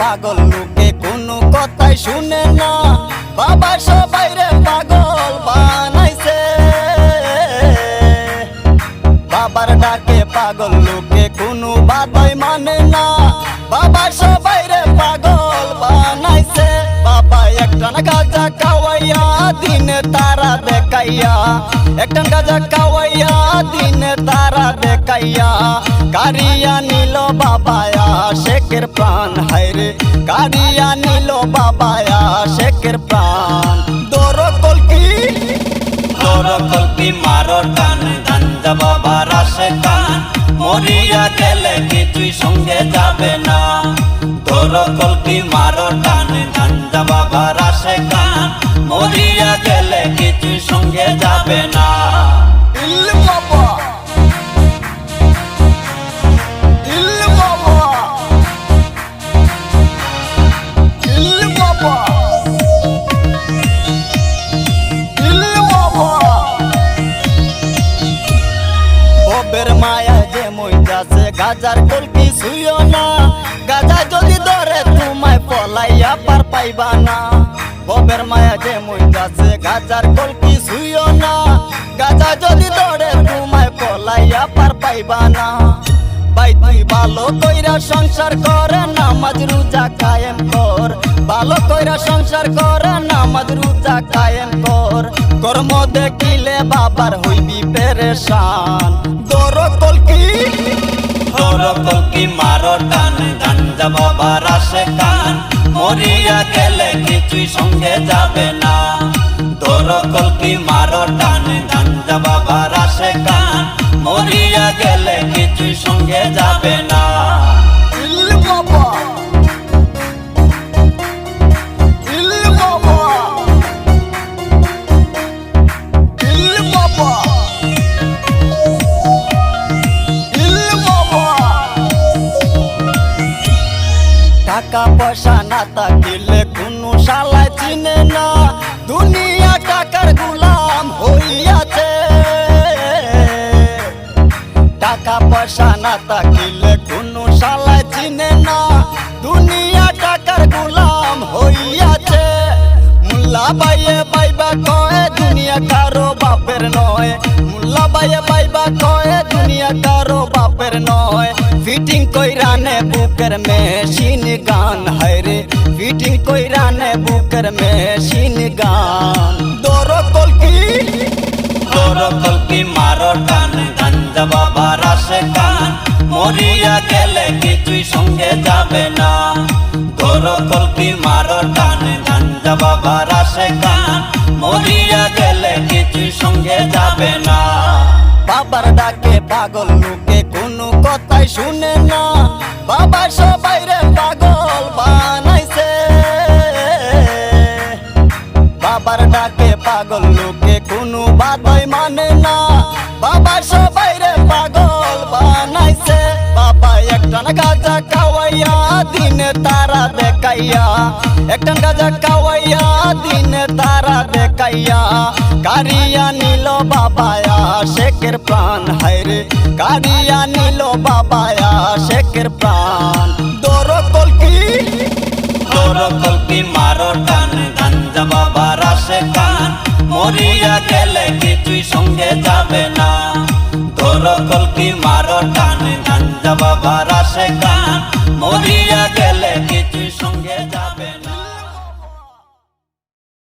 পাগল লোকে কোনো কথাই শুনে না। বাবা সবাই রে পাগল বানাইছে। বাবার ডাকে পাগল লোকে কোনো বাধাই মানে না। বাবা সবাই রে পাগল বানাইছে। বাবা একটান গাজা কাওয়াইয়া দিনে তারা দেখাইয়া। একটান গাজা কাওয়াইয়া দিনে তারা দেখাইয়া কারিয়া নিল বাবায়া, শেখের প্রাণ, হায়রে। কারিয়া নিল বাবায়া, শেখের প্রাণ। দোর কলকি। তোর কল্পি মারো টান, গাঞ্জা বাবার আসে কান। মরিয়া গেলে কিছুই সঙ্গে যাবে না। তোর কল্পি মারো টান, গাঞ্জা বাবার আসে কান। মরিয়া গেলে কিছুই সঙ্গে যাবে না। মইতাছে গাজার কলকি শুইও না। গাজা যদি ধরে, তোমায় পলাইয়া পার পাইবা না। ববের মায়া যে মইতাছে গাজার কলকি শুইও না। গাজা যদি ধরে, তোমায় পলাইয়া পার পাইবা না। ভাই তুই ভালো কইরা সংসার কর, নামাজ রোজা কায়েম কর। ভালো কইরা সংসার কর, নামাজ রোজা কায়েম কর। কর্ম দেখিলে বাবার হইবি পেরেশান। কল্পি মারো টান গাঞ্জা বাবা আসে কান মরিয়া গেলে কিছুই সঙ্গে যাবে না। তোর কল্পি মারো টান গাঞ্জা বাবা আসে কান মরিয়া গেলে কিছুই সঙ্গে যাবে না। টাকা পয়সা না থাকিলে কোনো শালায় চিনে না। দুনিয়া টাকার গুলাম হইয়াছে। টাকা পয়সা না থাকিলে কোনো শালায় চিনে না। দুনিয়া টাকার গুলাম হইয়াছে। মুল্লা বাইয়ে বাইবা কয়ে দুনিয়া কারও বাপের নয়। মুল্লা বাইয়ে বাইবা কয়ে দুনিয়া কারও বাপের নয়। ফিটিং কইরা নে বুকের মেশিন গান হায়রে। ফিটিং কইরা নে বুকের মেশিন গান। দর কলকি তোর কল্পি মারো টান গাঞ্জা বাবার আসে কান। মরিয়া গেলে কিছুই সঙ্গে যাবে না। তোর কল্পি মারো টান গাঞ্জা বাবার আসে কান। মরিয়া গেলে কিছুই সঙ্গে যাবে না। বাবার ডাকে পাগল কথাই শুনে না, বাবা সবাই রে পাগল বানাইছে। বাবার ডাকে পাগল, লোকে কোনো বাধাই মানে না। বাবা সবাই রে পাগল বানাইছে। বাবা একটা গাজা খাওয়াইয়া দিনে তারা দেখাইয়া, একটান গাজা কাওয়াইয়া দিনে তারা দেখাইয়া, কারিয়া নিল বাবায়া, শেখের প্রাণ, হায়রে। কারিয়া নিল বাবায়া, শেখের প্রাণ। দর কলকি তোর কল্পি মারো টান, গাঞ্জা বাবার আসে কান, মরিয়া গেলে